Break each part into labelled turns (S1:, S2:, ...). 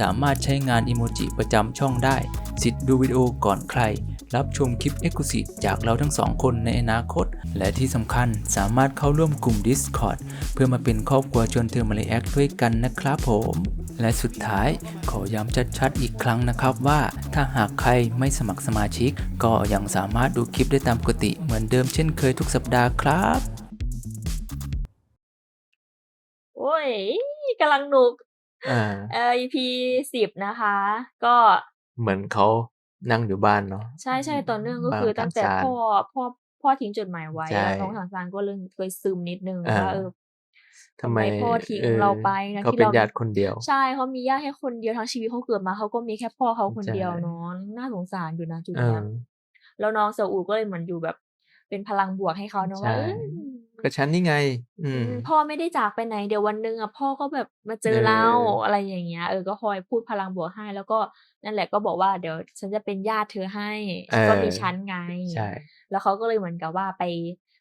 S1: สามารถใช้งานอิโมจิประจำช่องได้ สิทธิ์ดูวิดีโอก่อนใคร รับชมคลิป e x c l u s i v e จากเราทั้งสองคนในอนาคต และที่สำคัญสามารถเข้าร่วมกลุ่ม Discord เพื่อมาเป็นครอบครัวชวนเธอมาเลแอคด้วยกันนะครับผม และสุดท้ายขอย้ำชัดๆอีกครั้งนะครับว่า ถ้าหากใครไม่สมัครสมาชิก ก็ยังสามารถดูคลิปได้ตามปกติเหมือนเดิมเช่นเคยทุกสัปดาห์ครับ
S2: โอ้ยกำลังหนุก เอ่อ EP สิบนะคะ ก็
S3: เหมือนเขานั่งอยู่บ้านเนาะ
S2: ใช่ใช่ตอนเนื่องก็
S3: บ้าน
S2: คือตั้งแต่
S3: ทางซาน
S2: พ่อพ่อพ่อทิ้งจดหมายไว้
S3: ใช่
S2: แล้วน้องทางซานก็เริ่มเคยซึมนิดนึง
S3: อ่า
S2: ว่าเออ
S3: ทำไม
S2: พ่อทิ้ง
S3: ออ
S2: เราไปนะ
S3: เขา
S2: ที่
S3: เป็น
S2: เรา
S3: ญาติคนเดียว
S2: ใช่เขามีญาติแค่คนเดียวทั้งชีวิตเขาเกิดมาเขาก็มีแค่พ่อเขาคน
S3: ใช่
S2: เดียวเนาะน่าสงสารอยู่นะจุด
S3: เอ
S2: เนี้
S3: อย
S2: แล้วน้องเซาอูก็เลยเหมือนอยู่แบบ เป็นพลังบวกให้เขาเนาะว่า
S3: ใช่
S2: เอ้ย
S3: ก็ฉันนี่ไงอืม
S2: อืม พ่อไม่ได้จากไปไหน เดี๋ยววันหนึงอะพ่อก็แบบมาเจอ
S3: เออ
S2: เราอะไรอย่างเงี้ยเออก็คอยพูดพลังบวกให้ แล้วก็นั่นแหละก็บอกว่าเดี๋ยวฉันจะเป็นญาติเธอให้
S3: เออ
S2: ก็มีฉันไง
S3: ใช่
S2: แล้วเขาก็เลยเหมือนกับว่าไป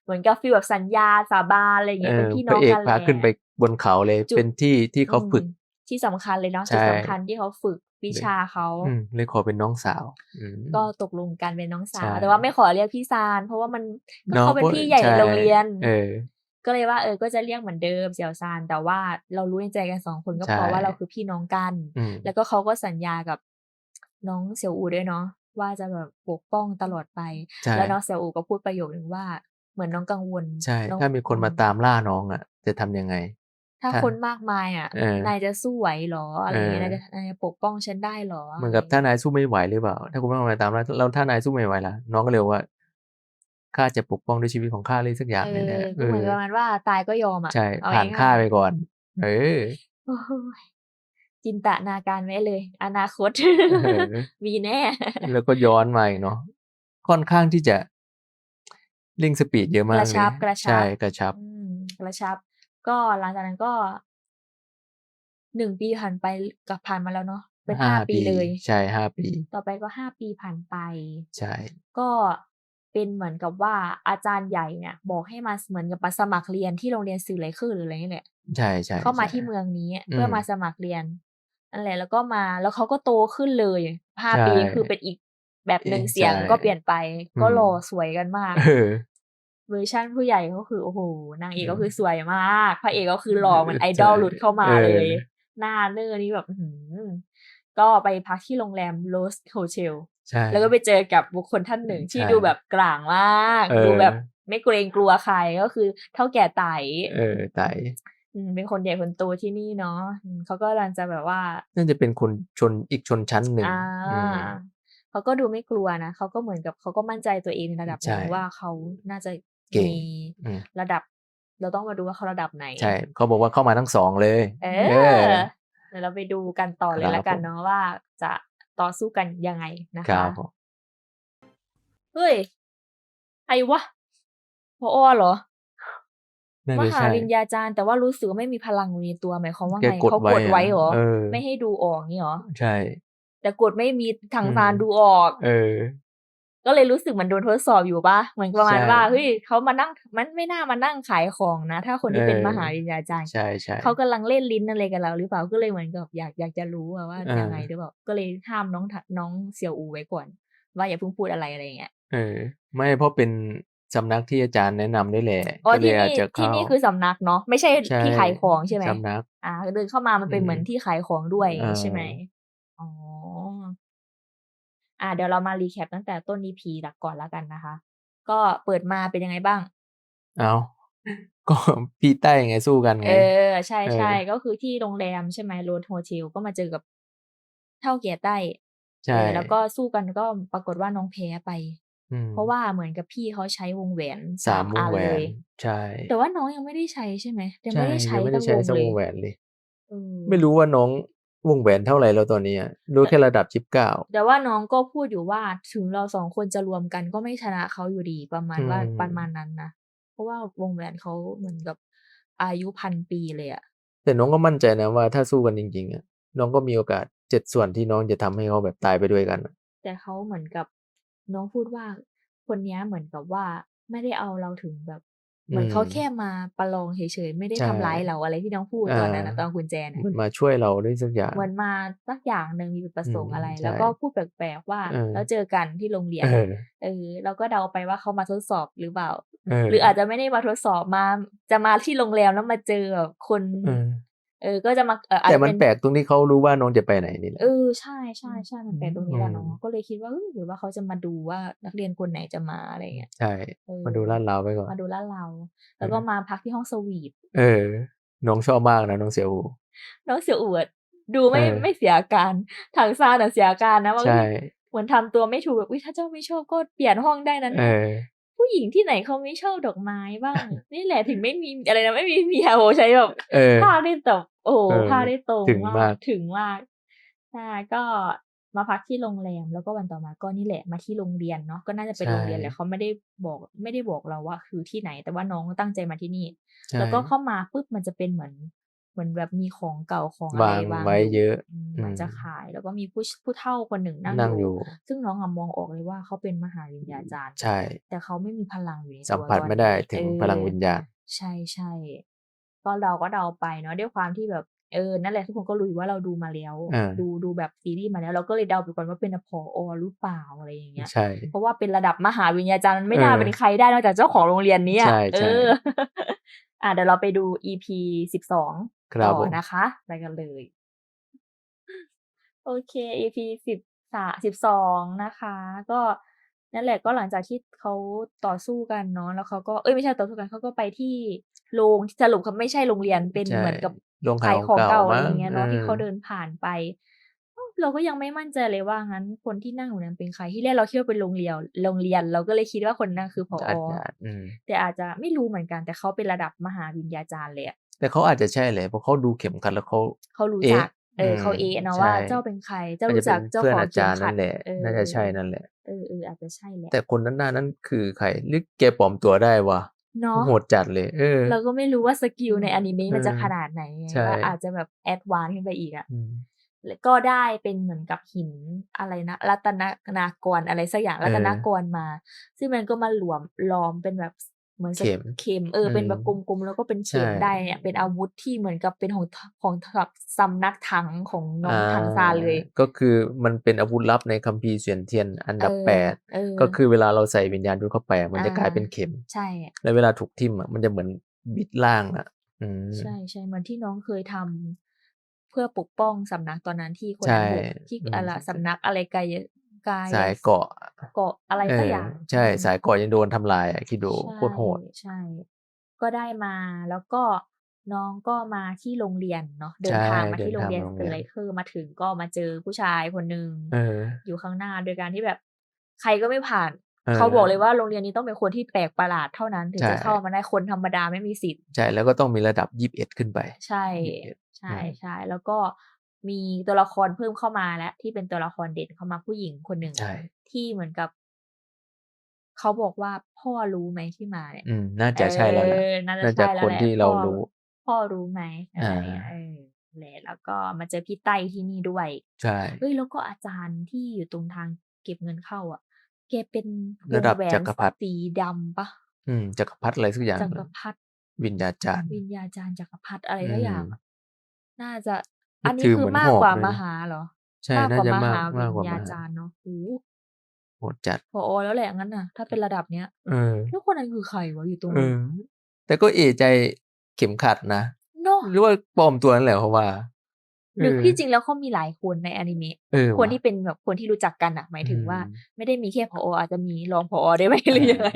S2: เหมือนกับฟีลแบบสัญญาสาบานอะไรอย่าง
S3: เอ
S2: เงี้ยเป็น
S3: อ
S2: พี่
S3: พ
S2: น้อ
S3: ระ
S2: ง
S3: เอก
S2: กันแห
S3: พา
S2: ละ
S3: ขึ้นไปบนเขาเลย
S2: จุด
S3: เป็นที่ที่เขาฝึก
S2: อืม ที่สำคัญเลยเนาะ
S3: ใช่
S2: จุดสำคัญที่เขาฝึกวิชาเขา
S3: อืมเลยขอเป็นน้องสาวอืม
S2: ก็ตกลงกันเป็นน้องสาว
S3: ใช่
S2: แต่ว่าไม่ขอเรียกพี่ซาน เพราะว่ามัน
S3: เนาะ
S2: เขาเป็น
S3: พราะ
S2: พี่ใหญ่ใน
S3: ช่
S2: โรงเรียน
S3: เออ
S2: ก็เลยว่าเออก็จะเรียกเหมือนเดิมเสี่ยวซาน แต่ว่าเรารู้ในใจกันสองคนก็
S3: ใช่
S2: เพราะว่าเราคือพี่น้องกัน
S3: อืม
S2: แล้วก็เขาก็สัญญากับน้องเสี่ยวอูด้วยเนาะว่าจะแบบปกป้องตลอดไป
S3: ใช่
S2: แล้วน้องเสี่ยวอูก็พูดประโยคหนึ่งว่า เหมือนน้องกังวล
S3: ใช่
S2: น้อง
S3: ถ้ามีคนมาตามล่าน้องอะ จะทำยังไง
S2: ถ้า
S3: ถ้า
S2: คนมากมายอะ
S3: เออนา
S2: ยจะสู้ไหวเหรออะไรอย่างเงี้ย
S3: เออ
S2: นายจะนายจะปกป้องฉันได้เหรอ
S3: เหมือนกับถ้านายสู้ไม่ไหวหรือเปล่า ถ้าคุณไม่มาตามล่าแล้วถ้านายสู้ไม่ไหวล่ะน้องก็เลยบอกว่าข้าจะปกป้องด้วยชีวิตของข้าเลยสักอย่าง
S2: เอ
S3: เลยนะ
S2: อก็เหมือนประมาณว่าตายก็ยอมอะ
S3: ใช่
S2: เอ
S3: ผ่าน
S2: ง่ยๆ
S3: ข้าไปก่อน เออ
S2: โอ้ยจินตนาการไว้เลย อนาคต
S3: เออ
S2: มีแน่
S3: แล้วก็ย้อนมาอีกเนาะค่อนข้างที่จะเร่งสปีดเยอะมาก
S2: กระชับ
S3: เลย
S2: กระชับ
S3: ใช่กระชับ
S2: อืมกระชับ ก็หลังจากนั้นก็ หนึ่งปีผ่านไปกับผ่านมาแล้วเนาะเป็นห้าปีเลย
S3: ใช่ห้าปี
S2: ต่อไปก็ห้าปีผ่านไป
S3: ใช่
S2: ก็เป็นเหมือนกับว่าอาจารย์ใหญ่เนี่ย บอกให้มาเหมือนกับมาสมัครเรียนที่โรงเรียนสื่อไหลเคอร์หรืออะไรนี่แหละ
S3: ใช่ใช่
S2: เข้ามา
S3: ใช่
S2: ที่เมืองนี้เพื่ออ
S3: ม
S2: มาสมัครเรียนนั่นแหละแล้วก็มาแล้วเขาก็โตขึ้นเลยห้า
S3: ใช่
S2: ปีคือเป็นอีกแบบหนึ่ง
S3: เออ
S2: เสียง
S3: ใช่
S2: ก็เปลี่ยนไป ก็
S3: อืม
S2: หล่อสวยกันมาก
S3: เออ
S2: เวอร์ชันผู้ใหญ่ก็คือโอ้โหนางเอก
S3: อืม
S2: ก็คือสวยมาก พระเอกก็คือหล่อเหมือนไอดอล
S3: ใช่
S2: หลุดเข้ามา
S3: เออ
S2: เลย หน้าเนอร์นี่แบบอื้อหือก็ไปพักที่โรงแรมโรสโฮเทล
S3: ใช่
S2: แล้วก็ไปเจอกับบุคคลท่านหนึ่งที่
S3: ใช่
S2: ดูแบบกลางมาก
S3: เออ
S2: ดูแบบไม่เกรงกลัวใครก็คือเท่าแก่ไต่
S3: เออไต่
S2: อืมเป็นคนใหญ่คนโตที่นี่เนาะอืมเขาก็กำลังจะแบบว่า
S3: น่าจะเป็นคนชนอีกชนชั้นหนึ่ง
S2: อ่า
S3: อืม
S2: เขาก็ดูไม่กลัวนะเขาก็เหมือนกับเขาก็มั่นใจตัวเองในระดับหนึ่ง
S3: ใช่
S2: ว่าเขาน่าจะ
S3: เก่ง
S2: มี
S3: อืม
S2: ระดับ เราต้องมาดูว่าเขาระดับไหน
S3: ใช่เขาบอกว่าเข้ามาทั้งสองเลย
S2: เอ
S3: เอ
S2: อ
S3: อ
S2: เดี๋ยวเราไปดูกันต่อเลย
S3: ครับ
S2: ละกัน
S3: ผม
S2: เนาะว่าจะต่อสู้กันยังไงนะ
S3: ครั
S2: คะ
S3: บผม
S2: เฮ้ยไอ้วะพออเหรอ
S3: น่ามจะ
S2: หา
S3: ใช่
S2: วิญญาจารย์แต่ว่ารู้สึกว่าไม่มีพลังอยู่ในตัวหมายความว่า
S3: แก
S2: ไง
S3: กด
S2: เขา
S3: ไว้
S2: กดไว้เหรอ
S3: เออ
S2: ไม่ให้ดูออกนี่เหรอ
S3: ใช่
S2: แต่กดไม่มีทาง
S3: อืม
S2: ซานดูออก
S3: เออ
S2: ก็เลยรู้สึกเหมันโดนทดสอบอยู่ปะเหมือนประมาณ
S3: ใช่
S2: ว่าเฮ้ยเขามานั่งมันไม่น่ามานั่งขายของนะ ถ้าคนที่เป็น
S3: เออ
S2: มหาวิญญาจารย์
S3: ใช่ใช่
S2: เขากำลังเล่นลิ้นอะไรกับเราหรือเปล่าก็เลยเหมือนกับอยากอยากจะรู้อะว่า
S3: เออ
S2: ยังไงหรือเปล่าก็เลยห้ามน้องทะน้องเสี่ยวอูไว้ก่อน ว่าอย่าเพิ่งพูดอะไรอะไรอย่างเงี้ย
S3: เออ ไม่เพราะเป็นสำนักที่อาจารย์แนะนำด้วยแหละ
S2: อ๋อ
S3: ก็เล
S2: ที่
S3: ยอาจ
S2: นี่
S3: จะ
S2: ที่
S3: เข้า
S2: นี่คือสำนักเนาะไม่ใช่
S3: ใช่
S2: ที่ขายของใช่ไหม
S3: สำนัก
S2: อ่าเดินเข้ามามันเป็น
S3: อืม
S2: เหมือนที่ขายของด้วย
S3: เออ
S2: ใช่ไหมอ๋อ อ่าเดี๋ยวเรามารีแคปตั้งแต่ต้น EP หลักก่อนแล้วกันนะคะ ก็เปิดมาเป็นยังไงบ้าง
S3: เอาก็พี่ใต้ไงสู้กันไง
S2: เออ ใช่
S3: เออ
S2: ใช่ก็คือที่โรงแรมใช่ไหมโรดโฮเทลก็มาเจอกับเท่าเกียรใต้
S3: ใช่
S2: เออแล้วก็สู้กันก็ปรากฏว่าน้องแพ้ไป
S3: อืม
S2: เพราะว่าเหมือนกับพี่เขาใช้วงแหวน
S3: สามว
S2: อั
S3: ง
S2: น
S3: แหว
S2: เล
S3: น
S2: ย
S3: ใช่
S2: แต่ว่าน้องยังไม่ได้ใช้ใช่ไหมยัง
S3: ใช่
S2: ไม่ได้ใช้
S3: ยังไม่ได้
S2: ทั้ง
S3: ใช้
S2: วง
S3: สัก
S2: เล
S3: วยงแหวนเลย
S2: เออ
S3: ไม่รู้ว่าน้อง วงแหวนเท่าไหร่แล้วตอนนี้อะรู้แค่ระดับชิปเก้า
S2: แต่ว่าน้องก็พูดอยู่ว่าถึงเราสองคนจะรวมกันก็ไม่ชนะเขาอยู่ดีประมาณว่า
S3: อืม
S2: ประมาณนั้นนะเพราะว่าวงแหวนเขาเหมือนกับอายุพันปีเลยอะ
S3: แต่น้องก็มั่นใจนะว่าถ้าสู้กันจริงๆอะน้องก็มีโอกาสเจ็ดส่วนที่น้องจะทำให้เขาแบบตายไปด้วยกันอะ
S2: แต่เขาเหมือนกับน้องพูดว่าคนเนี้ยเหมือนกับว่าไม่ได้เอาเราถึงแบบ เหมือนเขาแค่มาประลองเฉยๆไม่ได้
S3: ใช่
S2: ทำร้ายเราอะไรที่น้องพูดตอนนั้นนะตอนคุณแจนะ
S3: เหมือนมาช่วยเราด้วยสักอย่าง
S2: เหมือนมาสักอย่างหนึ่งมีจุดประสงค์
S3: อืม
S2: อะไร
S3: ใช่
S2: แล้วก็พูดแปลกๆว่า
S3: เออ
S2: แล้วเจอกันที่โรงเรียน
S3: เออ
S2: เออเราก็เดาไปว่าเขามาทดสอบหรือเปล่า
S3: เออ
S2: หรืออาจจะไม่ได้มาทดสอบมาจะมาที่โรงแรมแล้วมาเจอแบบคน
S3: เออ
S2: เออ ก็จะมาเอออาจ
S3: แต่
S2: จะ
S3: มัน
S2: เป็น
S3: แปลกตรงที่เขารู้ว่าน้องจะไปไหนนี่แหละ
S2: เออใช่ใช่ใช่มันแปลกตรงนี้แหละ
S3: อืม
S2: เนาะก็เลยคิดว่าเออหรือว่าเขาจะมาดูว่านักเรียนคนไหนจะมาอะไรเงี้ย
S3: ใช่
S2: เออ
S3: มาดูลาดราวไปก่อน
S2: มาดูลาดเรา แล้วก็
S3: เออ
S2: มาพักที่ห้องสวีท
S3: เออ น้องชอบมากนะน้องเสี่ยวอู
S2: น้องเสี่ยวอวดดูไม่
S3: เออ
S2: ไม่เสียอาการทางซาน่ะเสียอาการนะว่า
S3: ใช่
S2: เฮ้ยเหมือนทำตัวไม่ถูกแบบวิถ้าเจ้าไม่ชอบก็เปลี่ยนห้องได้นะ
S3: เอ
S2: เนี่ย
S3: อ
S2: ผู้หญิงที่ไหนเขาไม่ชอบดอกไม้บ้าง นี่แหละถึงไม่มีอะไรนะไม่มีเมียโอใช้แบบ
S3: เออ
S2: ภาคได้แบบโอ้โห
S3: เออ
S2: ภาคได้ตรง
S3: ถึงมาก
S2: ถึงมากใช่ก็มาพักที่โรงแรมแล้วก็วันต่อมาก็นี่แหละมาที่โรงเรียนเนาะก็น่าจะเป็นโรงเรียนแหละเขาไม่ได้บอก ไม่ได้บอกเราว่า คือที่ไหน แต่ว่าน้องตั้งใจมาที่นี่
S3: ใช่
S2: แล้วก็เข้ามาปุ๊บมันจะเป็นเหมือน เหมือนแบบมีของเก่าของอะไร
S3: วาง
S2: วาง
S3: ไว้เยอะ
S2: อืม
S3: อืม
S2: มันจะขาย แล้วก็มีผู้ผู้เฒ่าคนหนึ่งนั่ง
S3: นั่ง
S2: อ
S3: อยู่ยู่
S2: ซึ่งน้องอะมองออกเลยว่าเขาเป็นมหาวิญญาจารย์
S3: ใช่
S2: แต่เขาไม่มีพลังอยู่ในตัว
S3: สัมผัส
S2: ตอน
S3: ไม่ได้
S2: นี้
S3: ถึง
S2: เออ
S3: พลังวิญญาณ
S2: ใช่ใช่ก็เราก็เดาไปเนาะด้วยความที่แบบ เออ นั่นแหละทุกคนก็รู้อยู่ว่าเราดูมาแล้ว
S3: อ่า
S2: ดูดูแบบซีรีส์มาแล้ว เราก็เลยเดาไปก่อนว่าเป็นพออหรือเปล่าอะไรอย่างเงี้ย
S3: ใช่
S2: เพราะว่าเป็นระดับมหาวิญญาจารย์มันไม่น่า
S3: เออ
S2: เป็นใครได้นอกจากเจ้าของโรงเรียนนี้อะ
S3: ใช่ใช่
S2: เอออะเดี๋ยวเราไปดู EP สิบสอง
S3: ครับ
S2: ต่อ
S3: ผม
S2: นะคะไปกันเลย โอเค EP สิบสาสิบสองนะคะ ก็ นั่นแหละก็หลังจากที่เขาต่อสู้กันเนาะแล้วเขาก็เอ้ยไม่ใช่ต่อสู้กันเขาก็ไปที่โรงสรุปเขาไม่ใช่โรงเรียนเป็น
S3: ใช่
S2: เหมือนกับ
S3: โรงขา
S2: ขายย
S3: ข
S2: ข
S3: อ
S2: องง
S3: เก่า
S2: เก่าอะไร
S3: มั้ง
S2: อย่างเงี้ยเนาะที่เขา
S3: ออ
S2: เดินผ่านไปเอ้าเราก็ยังไม่มั่นใจเลยว่างั้นคนที่นั่งอยู่นั้นเป็นใครที่แรกเราคิดว่าเป็นโรงเรียนโรงเรียน เราก็เลยคิดว่าคนนั้นคือพอ
S3: อาจจะอืม
S2: แต่อาจจะไม่รู้เหมือนกัน แต่เขาเป็นระดับมหาวิญญาจารย์เลยอะ
S3: แต่เขาอาจจะใช่แหละเพราะเขาดูเข็มขัดแล้วเขา
S2: เขารู้
S3: เอ๊ะ
S2: จัก เอออ
S3: ม
S2: เขาเอะเนาะ
S3: ใช่
S2: ว่าเจ้าเป็นใคร เจ้า
S3: อาจ
S2: รู้
S3: จะ
S2: จัก
S3: เป็น
S2: เจ้า
S3: เพื่อน
S2: ของ
S3: อา
S2: เข็
S3: จามรย์
S2: ขั
S3: นั่
S2: ด
S3: นแหละ
S2: เออ
S3: น่าจะใช่นั่นแหละ
S2: เออเอออาจจะใช่แหละ
S3: แต่คนนั้นหน้านั้นคือใครหรือแกปลอมตัวได้วะ
S2: เนาะ
S3: โหดจัดเลยเออ
S2: เราก็ไม่รู้ว่าสกิลในอนิเมะมันจะ
S3: เออ
S2: ขนาดไหนไง
S3: ใช่
S2: ว่าอาจจะแบบแอดวานซ์ขึ้นไปอีกอะ
S3: อืม
S2: แล้วก็ได้เป็นเหมือนกับหินอะไรนะรัตนนากรอะไรสักอย่าง
S3: เออ
S2: รัตนากรมา ซึ่งมันก็มาหลวมล้อมเป็นแบบ เหมือนส
S3: เข็ม
S2: เข็มเออเป็นแบบ
S3: อืม
S2: กลมๆแล้วก็เป็นเข็ม
S3: ใช่
S2: ได้เนี่ยเป็นอาวุธที่เหมือนกับเป็นของของของสำนักถังของน้องทังซาเลย
S3: ก็คือมันเป็นอาวุธลับในคัมภีร์เสียนเทียนอันดับ
S2: เออ
S3: แปด
S2: เออ
S3: ก็คือเวลาเราใส่วิญญาณยุทธเข้าไปอะมันจะ
S2: อ่าก
S3: ลายเป็นเข็ม
S2: ใช่
S3: แล้วเวลาถูกทิ่มอะมันจะเหมือนบิดล่างอะอืม
S2: ใช่ใช่เหมือนที่น้องเคยทำเพื่อปกป้องสำนักตอนนั้นที่คน
S3: ใช่
S2: นั้นบุกที่
S3: อืม
S2: อะไรสำนักอะไรกาย กาย
S3: สายเกาะ
S2: เกาะอะไร
S3: เอ
S2: สัก
S3: อ
S2: อย่าง
S3: ใช่
S2: อืม
S3: สายเกาะยังโดนทำลายอะคิดดูโคตรโหด
S2: ใช่ใช่ ก็ได้มาแล้วก็น้องก็มาที่โรงเรียนเนาะเดิน
S3: ใช่
S2: ทางมา
S3: เดิน
S2: ที่โรงเรียน
S3: ทางมาโรง
S2: เกิด
S3: เรียน
S2: อะไรคือมาถึงก็มาเจอผู้ชายคนหนึ่ง
S3: เออ
S2: อยู่ข้างหน้าโดยการที่แบบ ใครก็ไม่ผ่าน
S3: เออ
S2: เขาบอกเลยว่าโรงเรียนนี้ต้องเป็นคนที่แปลกประหลาดเท่านั้น ถึง
S3: ใช่
S2: จะเข้ามาได้คนธรรมดาไม่มีสิทธิ์
S3: ใช่แล้วก็ต้องมีระดับยี่สิบเอ็ดขึ้นไป
S2: ใช่
S3: 21
S2: ใช่
S3: อืม
S2: ใช่แล้วก็ มีตัวละครเพิ่มเข้ามาแล้ว ที่เป็นตัวละครเด่นเข้ามาผู้หญิงคนหนึ่ง
S3: ใช่
S2: ที่เหมือนกับ เขาบอกว่าพ่อรู้ไหมที่มาเนี่ย
S3: อืมน่าจะใช่แล้วแหละ
S2: เออน่าจะ
S3: น่าจะ
S2: ใช่แล้ว
S3: คน
S2: แหละ
S3: ที่เรา
S2: พ่อ
S3: รู้
S2: พ่อรู้ไหมอะไร
S3: อ่า
S2: เงี้ยเออแหละแล้วก็มาเจอพี่ไต้ที่นี่ด้วย
S3: ใช่
S2: เฮ้ยแล้วก็อาจารย์ที่อยู่ตรงทางเก็บเงินเข้า อะแกเป็นว
S3: ระ
S2: ง
S3: ดับ
S2: แหวน
S3: จักรพรรดิ
S2: สีดำปะ
S3: อืมจักรพรรดิอะไรสักอย่าง
S2: จักรพรรดิ
S3: วิญญาจารย์
S2: วิญญาจารย์จักรพรรดิอะไรสักอย่าง
S3: อืม
S2: อะน่าจะ
S3: นึก
S2: อันนี้
S3: ถือ
S2: คือ
S3: เหมือน
S2: มาก
S3: หอก
S2: กว่า
S3: เลย
S2: ม
S3: นะ
S2: หาเหรอ
S3: ใช่
S2: มาก
S3: น่าก
S2: ว่า
S3: จะ
S2: ม
S3: มาก
S2: หามา
S3: กก
S2: วิ
S3: ว่า
S2: ญญาม
S3: หา
S2: จารย์เนาะโอ้โห
S3: โหดจัด
S2: พอแล้วแหละงั้นน่ะ ถ้าเป็นระดับเนี้ย
S3: เออ
S2: แล้วคนนั้นคือใครวะอยู่ตรง
S3: เอ
S2: นี้
S3: อแต่ก็เอะใจเข็มขัดนะ
S2: เนาะ
S3: หรือว่าปลอมตัวนั่นแหละเพราะว่า
S2: หรือ
S3: เออ
S2: ที่จริงแล้วเขามีหลายคนในอนิเมะ
S3: เออ
S2: คน
S3: ว่ะ
S2: ที่เป็นแบบคนที่รู้จักกันอะหมายถึงว่า
S3: อืม
S2: ไม่ได้มีแค่พออาจจะมีรองพอได้ไหมหรือยังไง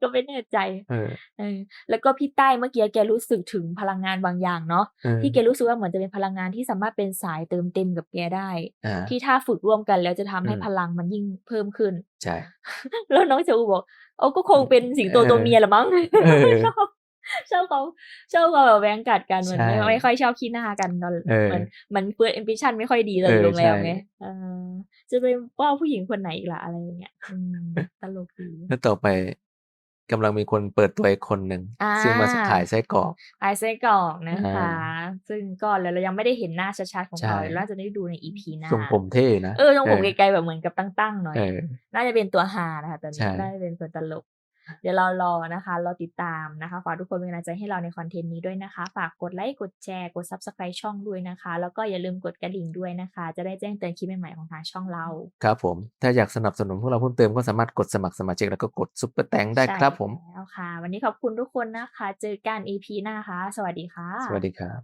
S2: ก็ไม่แน่ใจ
S3: เออ
S2: เออแล้วก็พี่ใต้เมื่อกี้แกรู้สึกถึงพลังงานบางอย่างเนาะ
S3: เออ
S2: ที่แกรู้สึกว่าเหมือนจะเป็นพลังงานที่สามารถเป็นสายเติมเต็มกับแกได้
S3: อ่า
S2: ที่ถ้าฝึกร่วมกันแล้วจะทำให้
S3: อืม
S2: พลังมันยิ่งเพิ่มขึ้น
S3: ใช่
S2: แล้วน้องเจอูบอกเอาก็คงเป็นสิงโต
S3: เออ
S2: ตัวเมียละมั้ง
S3: เออ
S2: ชอบ ชอบเขาชอบเขาแบบแว้งกัดกันเหมือน
S3: ใช่
S2: ไม่ไม่ค่อยชอบขี้หน้ากันตอน
S3: เออ
S2: เหมือนเหมันเฟิร์สอิมพิชันไม่ค่อยดีตอน
S3: เออ
S2: โรงแรม
S3: ใช่
S2: ไงเออจะเป็นว่าผู้หญิงคนไหนอีกล่ะอะไรอย่างเงี้ยอืมตลกดี
S3: แล้วต่อไปกำลังมีคนเปิดตัวอีกคนหนึ่ง
S2: อ่า
S3: ซึ่งมาขายไส้กรอก
S2: ไอไส้กรอกนะคะ
S3: อ่า
S2: ซึ่งก็แล้วเรายังไม่ได้เห็นหน้าชัดๆของ
S3: ใช่
S2: เขาเราจะได้ดูในอีพีหน้า
S3: ทรงผมเท่นะ
S2: เออทรงผมไกลๆแบบเหมือนกับตั้งๆหน่อย
S3: เออ
S2: น่าจะเป็นตัวฮานะคะตอน
S3: ใช่
S2: นี้น่าจะเป็นตัวตลก เดี๋ยวเรารอนะคะรอติดตามนะคะฝากทุกคนเป็นกำลังใจให้เราในคอนเทนต์นี้ด้วยนะคะ ฝากกดไลค์กดแชร์กด subscribe ช่องด้วยนะคะ แล้วก็อย่าลืมกดกระดิ่งด้วยนะคะ จะได้แจ้งเตือนคลิปใหม่ๆของทางช่องเรา
S3: ครับผมถ้าอยากสนับสนุนพวกเราเพิ่มเติมก็สามารถกดสมัครสมาชิกแล้วก็กดซุปเปอร์แตงได้ครับผม
S2: ใช่แล้วค่ะ วันนี้ขอบคุณทุกคนนะคะ เจอกัน EP หน้าค่ะ สวัสดีค่ะ
S3: สวัสดีครับ